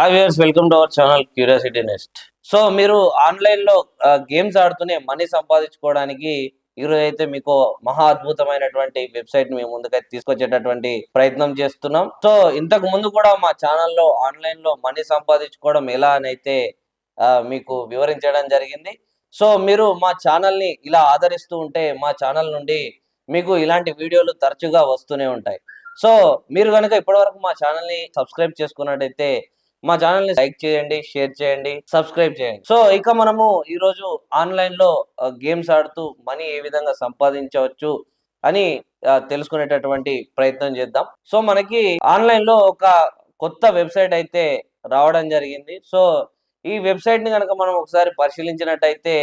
Hi viewers welcome to our channel curiosity nest so మీరు ఆన్లైన్లో games ఆడుతూనే money సంపాదించుకోవడానికి ఈరోజు అయితే మీకు మహా అద్భుతమైనటువంటి వెబ్సైట్ మీ ముందుకైతే తీసుకొచ్చేటటువంటి ప్రయత్నం చేస్తున్నాం. సో ఇంతకు ముందు కూడా మా ఛానల్లో ఆన్లైన్లో మనీ సంపాదించుకోవడం ఎలా అని అయితే మీకు వివరించడం జరిగింది. సో మీరు మా ఛానల్ని ఇలా ఆదరిస్తూ ఉంటే మా ఛానల్ నుండి మీకు ఇలాంటి వీడియోలు తరచుగా వస్తూనే ఉంటాయి. సో మీరు కనుక ఇప్పటివరకు మా ఛానల్ని సబ్స్క్రైబ్ చేసుకున్నట్టయితే మా ఛానల్ని లైక్ చేయండి షేర్ చేయండి సబ్స్క్రైబ్ చేయండి. సో ఇక మనము ఈ రోజు ఆన్లైన్లో గేమ్స్ ఆడుతూ మనీ ఏ విధంగా సంపాదించవచ్చు అని తెలుసుకునేటటువంటి ప్రయత్నం చేద్దాం. సో మనకి ఆన్లైన్లో ఒక కొత్త వెబ్సైట్ అయితే రావడం జరిగింది. సో ఈ వెబ్సైట్ని కనుక మనం ఒకసారి పరిశీలించినట్టయితే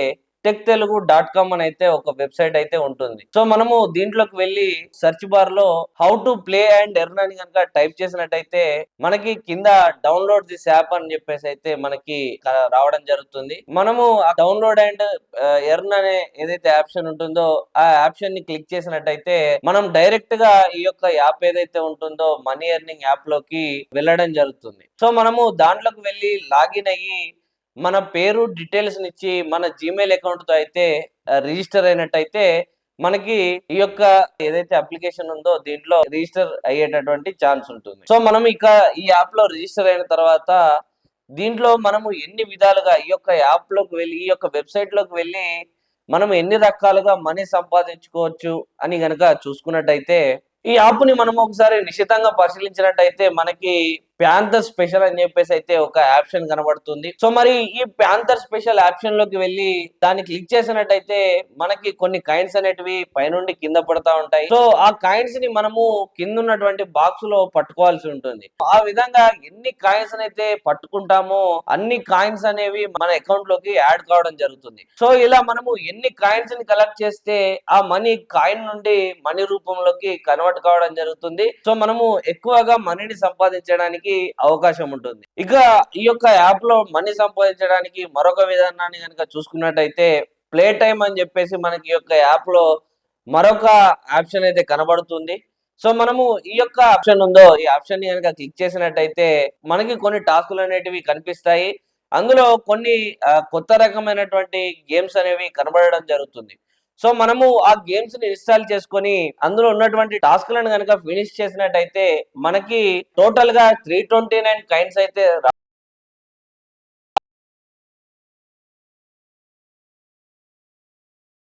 టెక్ తెలుగు డాట్ కామ్ అని అయితే ఒక వెబ్సైట్ అయితే ఉంటుంది. సో మనము దీంట్లోకి వెళ్ళి సెర్చ్ బార్లో how to play and earn అని కనుక టైప్ చేసినట్టయితే మనకి కింద డౌన్లోడ్ దిస్ యాప్ అని చెప్పేసి అయితే మనకి రావడం జరుగుతుంది. మనము డౌన్లోడ్ అండ్ ఎర్న్ అనే ఏదైతే ఆప్షన్ ఉంటుందో ఆ ఆప్షన్ని క్లిక్ చేసినట్టయితే మనం డైరెక్ట్గా ఈ యొక్క యాప్ ఏదైతే ఉంటుందో మనీ ఎర్నింగ్ యాప్లోకి వెళ్ళడం జరుగుతుంది. సో మనము దాంట్లోకి వెళ్ళి లాగిన్ అయ్యి మన పేరు డీటెయిల్స్ ఇచ్చి మన జీమెయిల్ అకౌంట్తో అయితే రిజిస్టర్ అయినట్టయితే మనకి ఈ యొక్క ఏదైతే అప్లికేషన్ ఉందో దీంట్లో రిజిస్టర్ అయ్యేటటువంటి ఛాన్స్ ఉంటుంది. సో మనం ఇక ఈ యాప్లో రిజిస్టర్ అయిన తర్వాత దీంట్లో మనము ఎన్ని విధాలుగా ఈ యొక్క యాప్లోకి వెళ్ళి ఈ యొక్క వెబ్సైట్లోకి వెళ్ళి మనం ఎన్ని రకాలుగా మనీ సంపాదించుకోవచ్చు అని గనక చూసుకున్నట్టయితే ఈ యాప్ని మనం ఒకసారి నిశ్చితంగా పరిశీలించినట్టయితే మనకి ప్యాంథర్ స్పెషల్ అని చెప్పేసి అయితే ఒక ఆప్షన్ కనబడుతుంది. సో మరి ఈ ప్యాంథర్ స్పెషల్ ఆప్షన్లోకి వెళ్ళి దాన్ని క్లిక్ చేసినట్టయితే మనకి కొన్ని కాయిన్స్ అనేటివి పైనుండి కింద పడతా ఉంటాయి. సో ఆ కాయిన్స్ని మనము కింద ఉన్నటువంటి బాక్స్లో పట్టుకోవాల్సి ఉంటుంది. ఆ విధంగా ఎన్ని కాయిన్స్ అయితే పట్టుకుంటామో అన్ని కాయిన్స్ అనేవి మన అకౌంట్లోకి యాడ్ కావడం జరుగుతుంది. సో ఇలా మనము ఎన్ని కాయిన్స్ని కలెక్ట్ చేస్తే ఆ మనీ కాయిన్ నుండి మనీ రూపంలోకి కన్వర్ట్ కావడం జరుగుతుంది. సో మనము ఎక్కువగా మనీని సంపాదించడానికి అవకాశం ఉంటుంది. ఇక ఈ యొక్క యాప్లో మనీ సంపాదించడానికి మరొక విధానాన్ని కనుక చూసుకున్నట్టయితే ప్లే టైమ్ అని చెప్పేసి మనకి ఈ యొక్క యాప్లో మరొక ఆప్షన్ అయితే కనబడుతుంది. సో మనము ఈ యొక్క ఆప్షన్ ఉందో ఈ ఆప్షన్ని కనుక క్లిక్ చేసినట్టయితే మనకి కొన్ని టాస్కులు అనేటివి కనిపిస్తాయి. అందులో కొన్ని కొత్త రకమైనటువంటి గేమ్స్ అనేవి కనబడడం జరుగుతుంది. సో మనము ఆ గేమ్స్ని ఇన్స్టాల్ చేసుకొని అందులో ఉన్నటువంటి టాస్క్లను కనుక ఫినిష్ చేసినట్టయితే మనకి టోటల్గా త్రీ ట్వంటీ నైన్ కైండ్స్ అయితే